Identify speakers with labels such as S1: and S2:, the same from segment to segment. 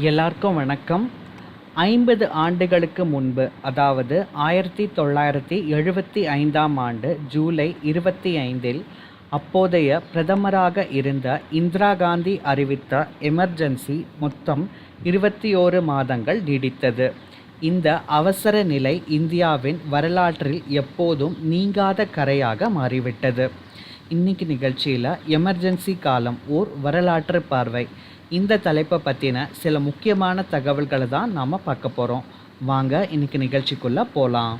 S1: எல்லாருக்கும் வணக்கம். ஐம்பது ஆண்டுகளுக்கு முன்பு அதாவது ஆயிரத்தி தொள்ளாயிரத்தி எழுபத்தி ஐந்தாம் ஆண்டு ஜூலை இருபத்தி ஐந்தில் அப்போதைய பிரதமராக இருந்த இந்திரா காந்தி அறிவித்த எமர்ஜென்சி மொத்தம் இருபத்தி ஓரு மாதங்கள் நீடித்தது. இந்த அவசர நிலை இந்தியாவின் வரலாற்றில் எப்போதும் நீங்காத கரையாக மாறிவிட்டது. இன்னைக்கு நிகழ்ச்சியில் எமர்ஜென்சி காலம் ஓர் வரலாற்று பார்வை. இந்த தலைப்பை பற்றின சில முக்கியமான தகவல்களை தான் நாம் பார்க்க போகிறோம் வாங்க இன்னைக்கு நிகழ்ச்சிக்குள்ளே போகலாம்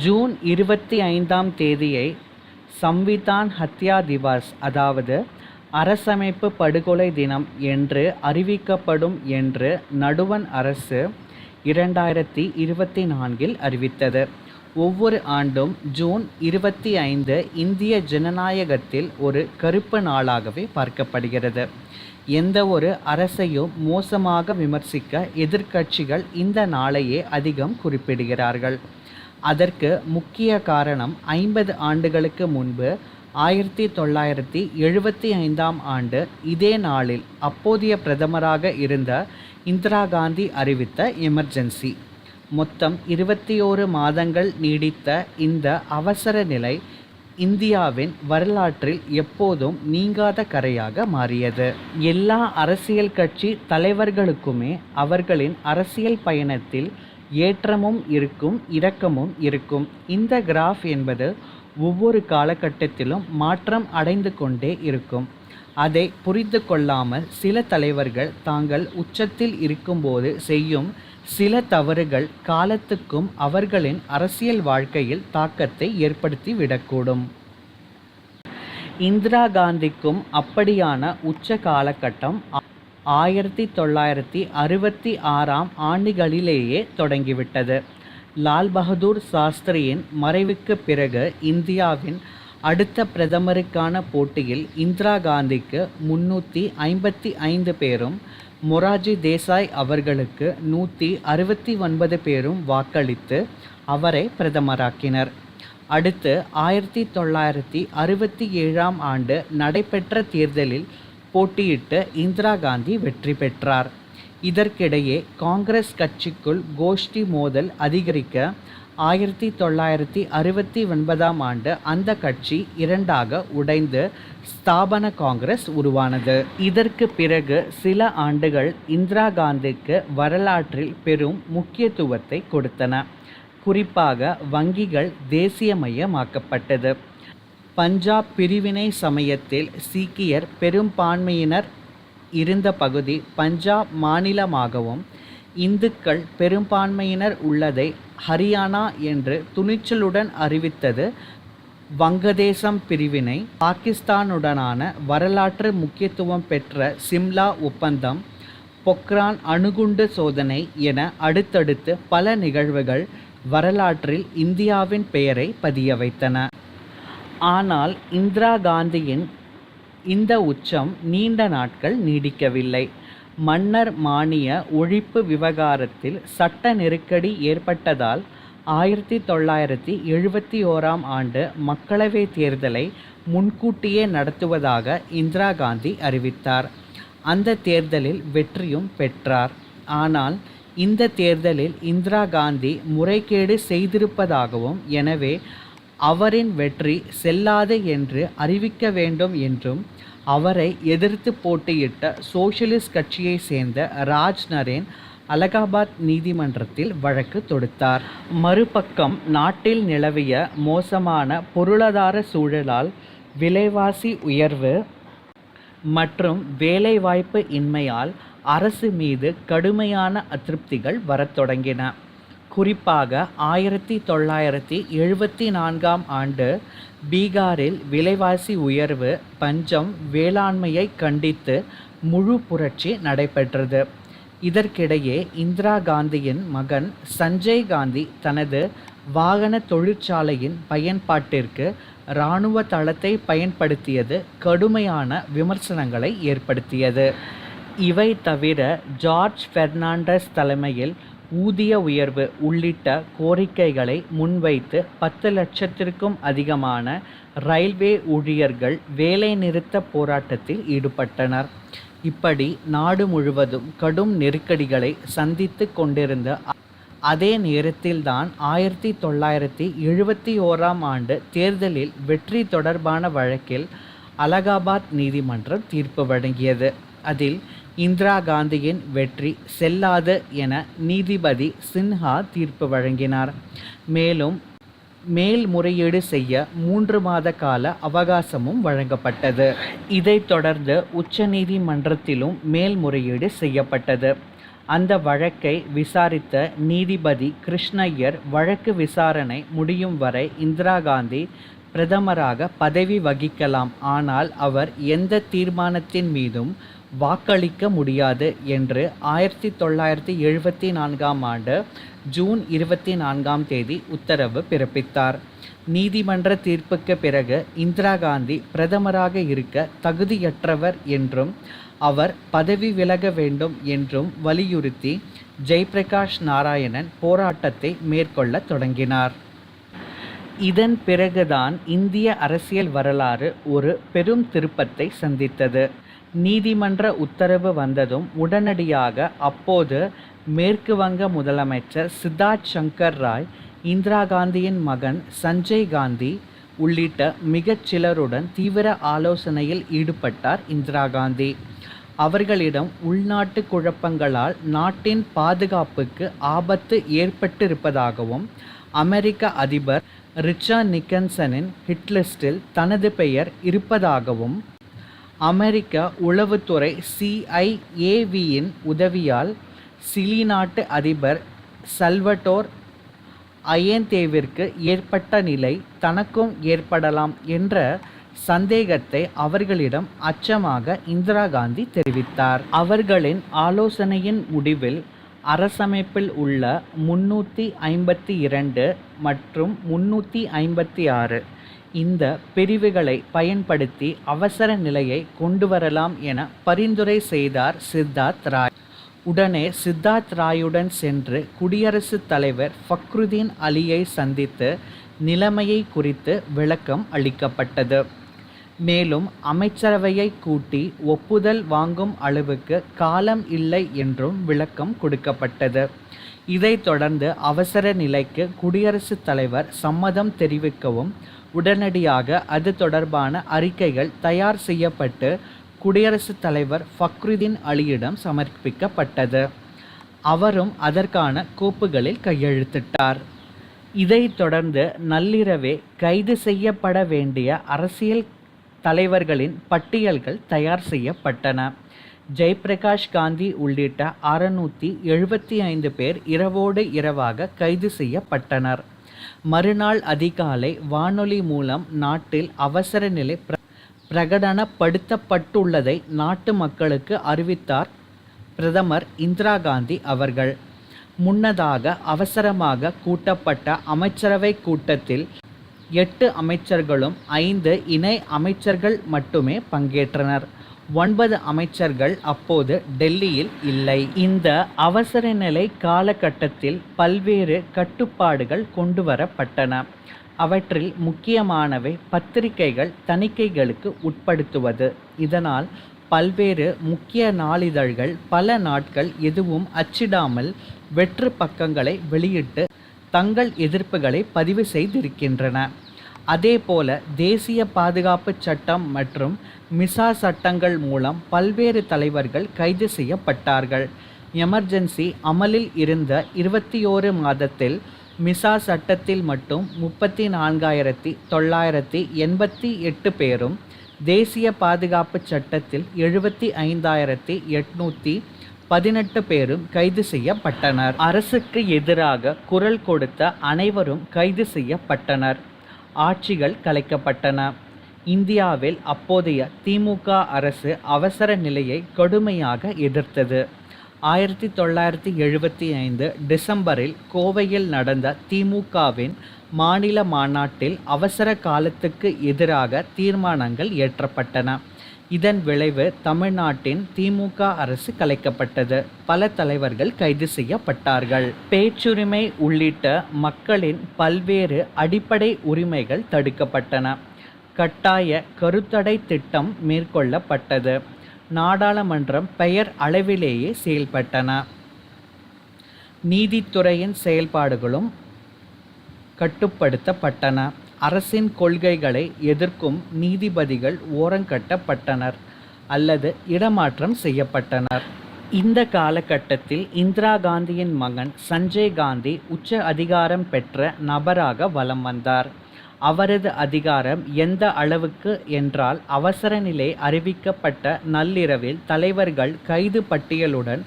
S1: ஜூன் இருபத்தி ஐந்தாம் தேதியை சம்விதான் ஹத்யா திவாஸ் அதாவது அரசமைப்பு படுகொலை தினம் என்று அறிவிக்கப்படும் என்று நடுவண் அரசு இரண்டாயிரத்தி இருபத்தி நான்கில் அறிவித்தது. ஒவ்வொரு ஆண்டும் ஜூன் இருபத்தி ஐந்து இந்திய ஜனநாயகத்தில் ஒரு கருப்பு நாளாகவே பார்க்கப்படுகிறது. எந்த ஒரு அரசையும் மோசமாக விமர்சிக்க எதிர்க்கட்சிகள் இந்த நாளையே அதிகம் குறிப்பிடுகிறார்கள். அதற்கு முக்கிய காரணம் ஐம்பது ஆண்டுகளுக்கு முன்பு ஆயிரத்தி தொள்ளாயிரத்தி எழுபத்தி ஐந்தாம் ஆண்டு இதே நாளில் அப்போதைய பிரதமராக இருந்த இந்திரா காந்தி அறிவித்த எமர்ஜென்சி. மொத்தம் இருபத்தி ஓரு மாதங்கள் நீடித்த இந்த அவசர நிலை இந்தியாவின் வரலாற்றில் எப்போதும் நீங்காத கரையாக மாறியது. எல்லா அரசியல் கட்சி தலைவர்களுக்குமே அவர்களின் அரசியல் பயணத்தில் ஏற்றமும் இருக்கும் இரக்கமும் இருக்கும். இந்த கிராஃப் என்பது ஒவ்வொரு காலகட்டத்திலும் மாற்றம் அடைந்து கொண்டே இருக்கும். அதை புரிந்து கொள்ளாமல் சில தலைவர்கள் தாங்கள் உச்சத்தில் இருக்கும்போது செய்யும் சில தவறுகள் காலத்துக்கும் அவர்களின் அரசியல் வாழ்க்கையில் தாக்கத்தை ஏற்படுத்தி விடக்கூடும். இந்திரா காந்திக்கும் அப்படியான உச்ச காலகட்டம் ஆயிரத்தி தொள்ளாயிரத்தி அறுபத்தி ஆறாம் ஆண்டுகளிலேயே தொடங்கிவிட்டது. லால் பகதூர் சாஸ்திரியின் மறைவுக்கு பிறகு இந்தியாவின் அடுத்த பிரதமருக்கான போட்டியில் இந்திரா காந்திக்கு முன்னூற்றி ஐம்பத்தி ஐந்து பேரும் மொராஜி தேசாய் அவர்களுக்கு நூற்றி அறுபத்தி ஒன்பது பேரும் வாக்களித்து அவரை பிரதமராக்கினர். அடுத்து ஆயிரத்தி தொள்ளாயிரத்தி அறுபத்தி ஏழாம் ஆண்டு நடைபெற்ற தேர்தலில் போட்டியிட்டு இந்திரா காந்தி வெற்றி பெற்றார். இதற்கிடையே காங்கிரஸ் கட்சிக்குள் கோஷ்டி மோதல் அதிகரிக்க ஆயிரத்தி தொள்ளாயிரத்தி அறுபத்தி ஒன்பதாம் ஆண்டு அந்த கட்சி இரண்டாக உடைந்து ஸ்தாபன காங்கிரஸ் உருவானது. இதற்கு பிறகு சில ஆண்டுகள் இந்திரா காந்திக்கு வரலாற்றில் பெரும் முக்கியத்துவத்தை கொடுத்தன. குறிப்பாக வங்கிகள் தேசியமயமாக்கப்பட்டது பஞ்சாப் பிரிவினை சமயத்தில் சீக்கியர் பெரும்பான்மையினர் இருந்த பகுதி பஞ்சாப் மாநிலமாகவும் இந்துக்கள் பெரும்பான்மையினர் உள்ளதை ஹரியானா என்று துணிச்சலுடன் அறிவித்தது வங்கதேசம் பிரிவினை பாகிஸ்தானுடனான வரலாற்று முக்கியத்துவம் பெற்ற சிம்லா ஒப்பந்தம் பொக்ரான் அணுகுண்டு சோதனை என அடுத்தடுத்து பல நிகழ்வுகள் வரலாற்றில் இந்தியாவின் பெயரை பதிய வைத்தன ஆனால் இந்திரா காந்தியின் இந்த உச்சம் நீண்ட நாட்கள் நீடிக்கவில்லை. மன்னர் மானிய ஒழிப்பு விவகாரத்தில் சட்ட நெருக்கடி ஏற்பட்டதால் ஆயிரத்தி தொள்ளாயிரத்தி எழுபத்தி ஓராம் ஆண்டு மக்களவை தேர்தலை முன்கூட்டியே நடத்துவதாக இந்திரா காந்தி அறிவித்தார். அந்த தேர்தலில் வெற்றியும் பெற்றார். ஆனால் இந்த தேர்தலில் இந்திரா காந்தி முறைகேடு செய்திருப்பதாகவும் எனவே அவரின் வெற்றி செல்லாது என்று அறிவிக்க வேண்டும் என்றும் அவரை எதிர்த்து போட்டியிட்ட சோஷலிஸ்ட் கட்சியை சேர்ந்த ராஜ் நரேன் அலகாபாத் நீதிமன்றத்தில் வழக்கு தொடுத்தார். மறுபக்கம் நாட்டில் நிலவிய மோசமான பொருளாதார சூழலால் விலைவாசி உயர்வு மற்றும் வேலைவாய்ப்பு இன்மையால் அரசு மீது கடுமையான அதிருப்திகள் வரத் தொடங்கின. குறிப்பாக ஆயிரத்தி தொள்ளாயிரத்தி எழுபத்தி நான்காம் ஆண்டு பீகாரில் விலைவாசி உயர்வு பஞ்சம் வேளாண்மையை கண்டித்து முழு புரட்சி நடைபெற்றது. இதற்கிடையே இந்திரா காந்தியின் மகன் சஞ்சய் காந்தி தனது வாகன தொழிற்சாலையின் பயன்பாட்டிற்கு இராணுவ தளத்தை பயன்படுத்தியது கடுமையான விமர்சனங்களை ஏற்படுத்தியது. இவை தவிர ஜார்ஜ் பெர்னாண்டஸ் தலைமையில் ஊதிய உயர்வு உள்ளிட்ட கோரிக்கைகளை முன்வைத்து பத்து லட்சத்திற்கும் அதிகமான ரயில்வே ஊழியர்கள் வேலைநிறுத்த போராட்டத்தில் ஈடுபட்டனர். இப்படி நாடு முழுவதும் கடும் நெருக்கடிகளை சந்தித்து கொண்டிருந்த அதே நேரத்தில்தான் தொள்ளாயிரத்தி எழுபத்தி ஓராம் ஆண்டு தேர்தலில் வெற்றி தொடர்பான வழக்கில் அலகாபாத் நீதிமன்றம் தீர்ப்பு வழங்கியது. அதில் இந்திரா காந்தியின் வெற்றி செல்லாது என நீதிபதி சின்ஹா தீர்ப்பு வழங்கினார். மேலும் மேல்முறையீடு செய்ய மூன்று மாத கால அவகாசமும் வழங்கப்பட்டது. இதைத் தொடர்ந்து உச்சநீதிமன்றத்திலும் மேல்முறையீடு செய்யப்பட்டது. அந்த வழக்கை விசாரித்த நீதிபதி கிருஷ்ணய்யர் வழக்கு விசாரணை முடியும் வரை இந்திரா காந்தி பிரதமராக பதவி வகிக்கலாம் ஆனால் அவர் எந்த தீர்மானத்தின் மீதும் வாக்களிக்க முடியாது என்று ஆயிரத்தி தொள்ளாயிரத்தி எழுபத்தி நான்காம் ஆண்டு ஜூன் இருபத்தி நான்காம் தேதி உத்தரவு பிறப்பித்தார். நீதிமன்ற தீர்ப்புக்கு பிறகு இந்திரா காந்தி பிரதமராக இருக்க தகுதியற்றவர் என்றும் அவர் பதவி விலக வேண்டும் என்றும் வலியுறுத்தி ஜெய்பிரகாஷ் நாராயணன் போராட்டத்தை மேற்கொள்ளத் தொடங்கினார். இதன் பிறகுதான் இந்திய அரசியல் வரலாறு ஒரு பெரும் திருப்பத்தை சந்தித்தது. நீதிமன்ற உத்தரவு வந்ததும் உடனடியாக அப்போது மேற்கு வங்க முதலமைச்சர் சித்தார்த் சங்கர் ராய் இந்திரா காந்தியின் மகன் சஞ்சய் காந்தி உள்ளிட்ட மிகச் சிலருடன் தீவிர ஆலோசனையில் ஈடுபட்டார் இந்திரா காந்தி. அவர்களிடம் உள்நாட்டு குழப்பங்களால் நாட்டின் பாதுகாப்புக்கு ஆபத்து ஏற்பட்டிருப்பதாகவும் அமெரிக்க அதிபர் ரிச்சா நிக்கன்சனின் ஹிட்லிஸ்டில் தனது பெயர் இருப்பதாகவும் அமெரிக்க உளவுத்துறை சிஐஏவியின் உதவியால் சிலி நாட்டு அதிபர் சல்வடோர் அயேந்தேவிற்கு ஏற்பட்ட நிலை தனக்கும் ஏற்படலாம் என்ற சந்தேகத்தை அவர்களிடம் அச்சமாக இந்திரா காந்தி தெரிவித்தார். அவர்களின் ஆலோசனையின் முடிவில் அரசமைப்பில் உள்ள முன்னூற்றி ஐம்பத்தி இரண்டு மற்றும் முன்னூற்றி ஐம்பத்தி ஆறு இந்த பிரிவுகளை பயன்படுத்தி அவசர நிலையை கொண்டு வரலாம் என பரிந்துரை செய்தார் சித்தார்த் ராய். உடனே சித்தார்த் ராயுடன் சென்று குடியரசுத் தலைவர் ஃபக்ருதீன் அலியை சந்தித்து நிலைமையை குறித்து விளக்கம் அளிக்கப்பட்டது. மேலும் அமைச்சரவையை கூட்டி ஒப்புதல் வாங்கும் அளவுக்கு காலம் இல்லை என்றும் விளக்கம் கொடுக்கப்பட்டது. இதைத் தொடர்ந்து அவசர நிலைக்கு குடியரசுத் தலைவர் சம்மதம் தெரிவிக்கவும் உடனடியாக அது தொடர்பான அறிக்கைகள் தயார் செய்யப்பட்டு குடியரசுத் தலைவர் ஃபக்ருதீன் அலியிடம் சமர்ப்பிக்கப்பட்டது. அவரும் அதற்கான கோப்புகளில் கையெழுத்திட்டார். இதைத் தொடர்ந்து நள்ளிரவே கைது செய்யப்பட வேண்டிய அரசியல் தலைவர்களின் பட்டியல்கள் தயார் செய்யப்பட்டன. ஜெயபிரகாஷ் காந்தி உள்ளிட்ட அறுநூற்றி எழுபத்தி ஐந்து பேர் இரவோடு இரவாக கைது செய்யப்பட்டனர். மறுநாள் அதிகாலை வானொலி மூலம் நாட்டில் அவசர நிலை பிரகடனப்படுத்தப்பட்டுள்ளதை நாட்டு மக்களுக்கு அறிவித்தார் பிரதமர் இந்திரா காந்தி அவர்கள். முன்னதாக அவசரமாக கூட்டப்பட்ட அமைச்சரவைக் கூட்டத்தில் எட்டு அமைச்சர்களும் ஐந்து இணை அமைச்சர்கள் மட்டுமே பங்கேற்றனர். ஒன்பது அமைச்சர்கள் அப்போது டெல்லியில் இல்லை. இந்த அவசர நிலை காலகட்டத்தில் பல்வேறு கட்டுப்பாடுகள் கொண்டு வரப்பட்டன அவற்றில் முக்கியமானவை பத்திரிகைகள் தணிக்கைகளுக்கு உட்படுத்துவது. இதனால் பல்வேறு முக்கிய நாளிதழ்கள் பல நாட்கள் எதுவும் அச்சிடாமல் வெற்று பக்கங்களை வெளியிட்டு தங்கள் எதிர்ப்புகளை பதிவு செய்திருக்கின்றன. அதேபோல தேசிய பாதுகாப்புச் சட்டம் மற்றும் மிசா சட்டங்கள் மூலம் பல்வேறு தலைவர்கள் கைது செய்யப்பட்டார்கள். எமர்ஜென்சி அமலில் இருந்த இருபத்தி ஓரு மாதத்தில் மிசா சட்டத்தில் மட்டும் முப்பத்தி நான்காயிரத்தி தொள்ளாயிரத்தி எண்பத்தி எட்டு பேரும் தேசிய பாதுகாப்புச் சட்டத்தில் எழுபத்தி ஐந்தாயிரத்தி எட்நூற்றி பதினெட்டு பேரும் கைது செய்யப்பட்டனர். அரசுக்கு எதிராக குரல் கொடுத்த அனைவரும் கைது செய்யப்பட்டனர். ஆட்சிகள் கலைக்கப்பட்டன. இந்தியாவில் அப்போதைய திமுக அரசு அவசர நிலையை கடுமையாக எதிர்த்தது. ஆயிரத்தி தொள்ளாயிரத்தி எழுபத்தி ஐந்து டிசம்பரில் கோவையில் நடந்த திமுகவின் மாநில மாநாட்டில் அவசர காலத்துக்கு எதிராக தீர்மானங்கள் இயற்றப்பட்டன. இதன் விளைவு தமிழ்நாட்டின் திமுக அரசு கலைக்கப்பட்டது. பல தலைவர்கள் கைது செய்யப்பட்டார்கள். பேச்சுரிமை உள்ளிட்ட மக்களின் பல்வேறு அடிப்படை உரிமைகள் தடுக்கப்பட்டன. கட்டாய கருத்தடை திட்டம் மேற்கொள்ளப்பட்டது. நாடாளுமன்றம் பெயர் அளவிலேயே செயல்பட்டன. நீதித்துறையின் செயல்பாடுகளும் கட்டுப்படுத்தப்பட்டன. அரசின் கொள்கைகளை எதிர்க்கும் நீதிபதிகள் ஓரங்கட்டப்பட்டனர் அல்லது இடமாற்றம் செய்யப்பட்டனர். இந்த காலகட்டத்தில் இந்திரா காந்தியின் மகன் சஞ்சய் காந்தி உச்ச அதிகாரம் பெற்ற நபராக வலம் வந்தார். அவரது அதிகாரம் எந்த அளவுக்கு என்றால் அவசர நிலை அறிவிக்கப்பட்ட நள்ளிரவில் தலைவர்கள் கைது பட்டியலுடன்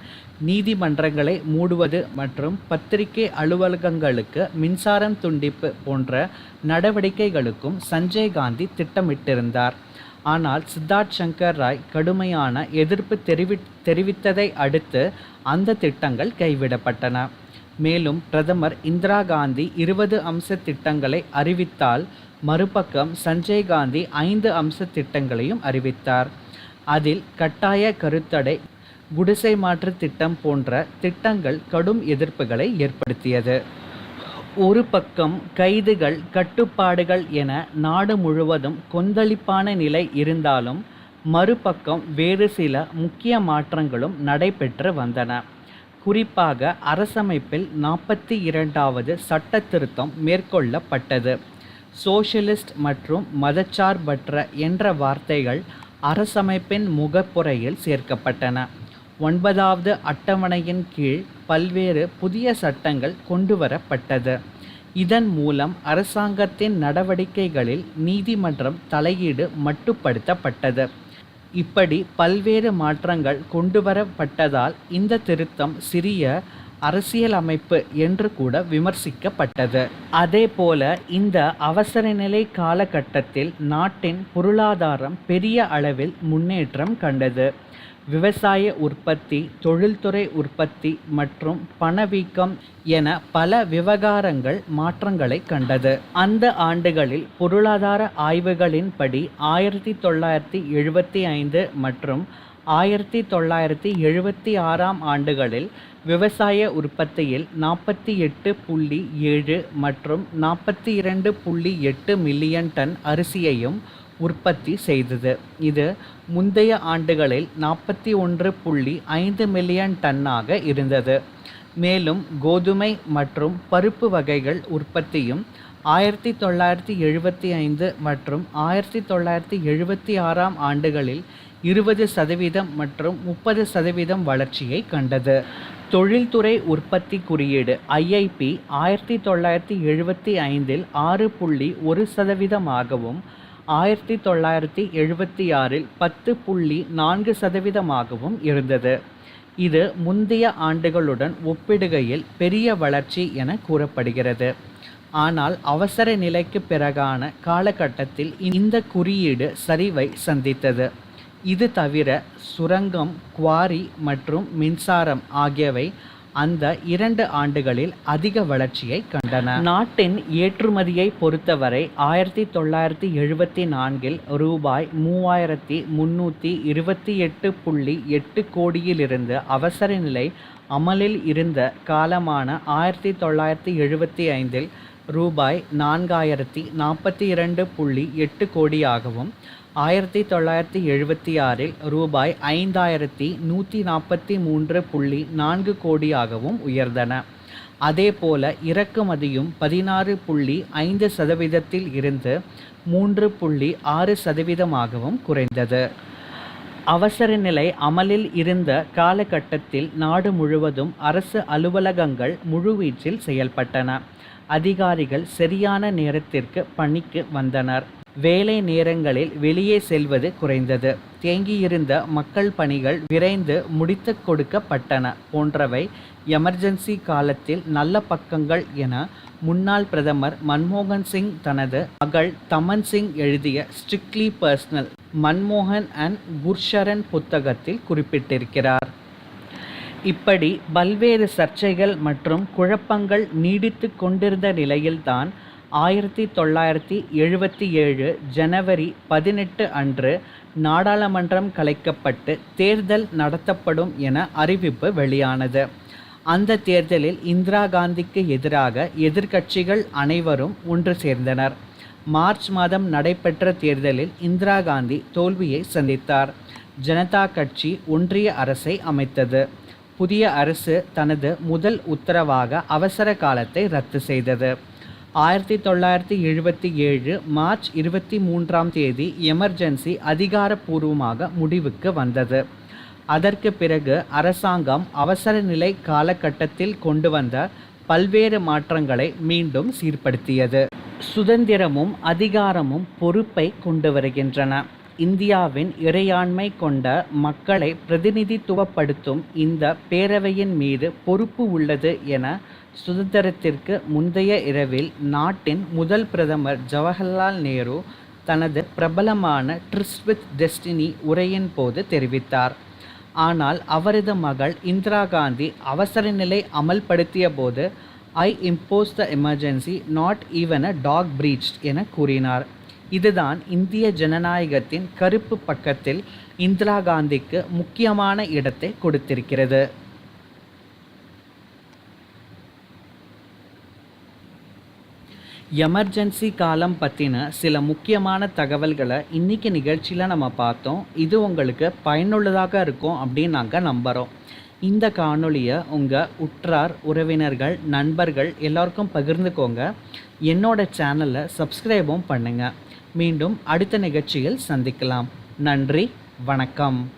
S1: நீதிமன்றங்களை மூடுவது மற்றும் பத்திரிகை அலுவலகங்களுக்கு மின்சாரம் துண்டிப்பு போன்ற நடவடிக்கைகளுக்கும் சஞ்சய் காந்தி திட்டமிட்டிருந்தார். ஆனால் சித்தார்த் சங்கர் ராய் கடுமையான எதிர்ப்பு தெரிவி தெரிவித்ததை அடுத்து அந்த திட்டங்கள் கைவிடப்பட்டன. மேலும் பிரதமர் இந்திரா காந்தி இருபது அம்ச திட்டங்களை அறிவித்தால் மறுபக்கம் சஞ்சய் காந்தி ஐந்து அம்ச திட்டங்களையும் அறிவித்தார். அதில் கட்டாய கருத்தடை குடிசை மாற்று திட்டம் போன்ற திட்டங்கள் கடும் எதிர்ப்புகளை ஏற்படுத்தியது. ஒரு பக்கம் கைதுகள் கட்டுப்பாடுகள் என நாடு முழுவதும் கொந்தளிப்பான நிலை இருந்தாலும் மறுபக்கம் வேறு சில முக்கிய மாற்றங்களும் நடைபெற்று வந்தன. குறிப்பாக அரசமைப்பில் நாற்பத்தி இரண்டாவது சட்ட திருத்தம் மேற்கொள்ளப்பட்டது. சோஷலிஸ்ட் மற்றும் மதச்சார்பற்ற என்ற வார்த்தைகள் அரசமைப்பின் முகப்புறையில் சேர்க்கப்பட்டன. ஒன்பதாவது அட்டவணையின் கீழ் பல்வேறு புதிய சட்டங்கள் கொண்டுவரப்பட்டது. இதன் மூலம் அரசாங்கத்தின் நடவடிக்கைகளில் நீதிமன்றம் தலையீடு மட்டுப்படுத்தப்பட்டது. இப்படி பல்வேறு மாற்றங்கள் கொண்டுவரப்பட்டதால் இந்த திருத்தம் சிறிய அரசியலமைப்பு என்று கூட விமர்சிக்கப்பட்டது. அதேபோல இந்த அவசரநிலை காலகட்டத்தில் நாட்டின் பொருளாதாரம் பெரிய அளவில் முன்னேற்றம் கண்டது. விவசாய உற்பத்தி தொழில்துறை உற்பத்தி மற்றும் பணவீக்கம் என பல விவகாரங்கள் மாற்றங்களை கண்டது. அந்த ஆண்டுகளில் பொருளாதார ஆய்வுகளின்படி ஆயிரத்தி தொள்ளாயிரத்தி எழுபத்தி ஐந்து மற்றும் ஆயிரத்தி தொள்ளாயிரத்தி எழுபத்தி ஆறாம் ஆண்டுகளில் விவசாய உற்பத்தியில் நாற்பத்தி எட்டு புள்ளி ஏழு மற்றும் நாற்பத்தி இரண்டு புள்ளி எட்டு மில்லியன் டன் அரிசியையும் உற்பத்தி செய்தது. இது முந்தைய ஆண்டுகளில் நாற்பத்தி ஒன்று புள்ளி ஐந்து மில்லியன் டன்னாக இருந்தது. மேலும் கோதுமை மற்றும் பருப்பு வகைகள் உற்பத்தியும் ஆயிரத்தி தொள்ளாயிரத்தி எழுபத்தி ஐந்து மற்றும் ஆயிரத்தி தொள்ளாயிரத்தி எழுபத்தி ஆறாம் ஆண்டுகளில் இருபது சதவீதம் மற்றும் முப்பது சதவீதம் வளர்ச்சியை கண்டது. தொழில்துறை உற்பத்தி குறியீடு ஐஐபி ஆயிரத்தி தொள்ளாயிரத்தி எழுபத்தி ஐந்தில் ஆறு புள்ளி ஒரு சதவீதமாகவும் ஆயிரத்தி தொள்ளாயிரத்தி எழுபத்தி ஆறில் பத்து புள்ளி நான்கு சதவீதமாகவும் இருந்தது. இது முந்தைய ஆண்டுகளுடன் ஒப்பிடுகையில் பெரிய வளர்ச்சி என கூறப்படுகிறது. ஆனால் அவசர நிலைக்கு பிறகான காலகட்டத்தில் இந்த குறியீடு சரிவை சந்தித்தது. இது தவிர சுரங்கம் குவாரி மற்றும் மின்சாரம் ஆகியவை அந்த இரண்டு ஆண்டுகளில் அதிக வளர்ச்சியை கண்டன. நாட்டின் ஏற்றுமதியை பொறுத்தவரை ஆயிரத்தி தொள்ளாயிரத்தி எழுபத்தி நான்கில் ரூபாய் மூவாயிரத்தி முன்னூற்றி இருபத்தி எட்டு புள்ளி எட்டு கோடியிலிருந்து அவசர நிலை அமலில் இருந்த காலமான ஆயிரத்தி தொள்ளாயிரத்தி எழுபத்தி ஐந்தில் ரூபாய் நான்காயிரத்தி நாற்பத்தி இரண்டு புள்ளி எட்டு கோடியாகவும் ஆயிரத்தி தொள்ளாயிரத்தி எழுபத்தி ஆறில் ரூபாய் ஐந்தாயிரத்தி நூற்றி நாற்பத்தி மூன்று புள்ளி நான்கு கோடியாகவும் உயர்ந்தன. அதேபோல இறக்குமதியும் பதினாறு புள்ளி ஐந்து சதவீதத்தில் இருந்து மூன்று புள்ளி ஆறு சதவீதமாகவும் குறைந்தது. அவசர நிலை அமலில் இருந்த காலகட்டத்தில் நாடு முழுவதும் அரசு அலுவலகங்கள் முழுவீச்சில் செயல்பட்டன. அதிகாரிகள் சரியான நேரத்திற்கு பணிக்கு வந்தனர். வேலை நேரங்களில் வெளியே செல்வது குறைந்தது. தேங்கியிருந்த மக்கள் பணிகள் விரைந்து முடித்து கொடுக்கப்பட்டன. போன்றவை எமர்ஜென்சி காலத்தில் நல்ல பக்கங்கள் என முன்னாள் பிரதமர் மன்மோகன் சிங் தனது மகள் தமன் சிங் எழுதிய ஸ்ட்ரிக்ட்லி பர்சனல் மன்மோகன் அண்ட் குர்ஷரன் புத்தகத்தில் குறிப்பிட்டிருக்கிறார். இப்படி பல்வேறு சர்ச்சைகள் மற்றும் குழப்பங்கள் நீடித்து கொண்டிருந்த நிலையில்தான் ஆயிரத்தி தொள்ளாயிரத்தி எழுபத்தி ஏழு ஜனவரி பதினெட்டு அன்று நாடாளுமன்றம் கலைக்கப்பட்டு தேர்தல் நடத்தப்படும் என அறிவிப்பு வெளியானது. அந்த தேர்தலில் இந்திரா காந்திக்கு எதிராக எதிர்க்கட்சிகள் அனைவரும் ஒன்று சேர்ந்தனர். மார்ச் மாதம் நடைபெற்ற தேர்தலில் இந்திரா காந்தி தோல்வியை சந்தித்தார். ஜனதா கட்சி ஒன்றிய அரசை அமைத்தது. புதிய அரசு தனது முதல் உத்தரவாக அவசர காலத்தை ரத்து செய்தது. ஆயிரத்தி தொள்ளாயிரத்தி எழுபத்தி ஏழு மார்ச் இருபத்தி மூன்றாம் தேதி எமர்ஜென்சி அதிகாரப்பூர்வமாக முடிவுக்கு வந்தது. அதற்கு பிறகு அரசாங்கம் அவசர நிலை காலகட்டத்தில் கொண்டு வந்த பல்வேறு மாற்றங்களை மீண்டும் சீர்படுத்தியது. சுதந்திரமும் அதிகாரமும் பொறுப்பை கொண்டு வருகின்றன. இந்தியாவின் இறையாண்மை கொண்ட மக்களை பிரதிநிதித்துவப்படுத்தும் இந்த பேரவையின் மீது பொறுப்பு உள்ளது என சுதந்திரத்திற்கு முந்தைய இரவில் நாட்டின் முதல் பிரதமர் ஜவஹர்லால் நேரு தனது பிரபலமான ட்ரிஸ்ட் வித் டெஸ்டினி உரையின் போது தெரிவித்தார். ஆனால் அவரது மகள் இந்திரா காந்தி அவசர நிலை அமல்படுத்திய போது I impose the emergency not even a talk breach என கூறினார். இதுதான் இந்திய ஜனநாயகத்தின் கருப்பு பக்கத்தில் இந்திரா காந்திக்கு முக்கியமான இடத்தை கொடுத்திருக்கிறது. எமர்ஜென்சி காலம் பற்றின சில முக்கியமான தகவல்களை இன்றைக்கி நிகழ்ச்சியில் நம்ம பார்த்தோம். இது உங்களுக்கு பயனுள்ளதாக இருக்கும் அப்படின்னு நாங்கள் நம்புகிறோம் இந்த காணொளியை உங்கள் உற்றார் உறவினர்கள் நண்பர்கள் எல்லோருக்கும் பகிர்ந்துக்கோங்க. என்னோட சேனலை சப்ஸ்கிரைபும் பண்ணுங்கள் மீண்டும் அடுத்த நிகழ்ச்சியில் சந்திக்கலாம். நன்றி வணக்கம்.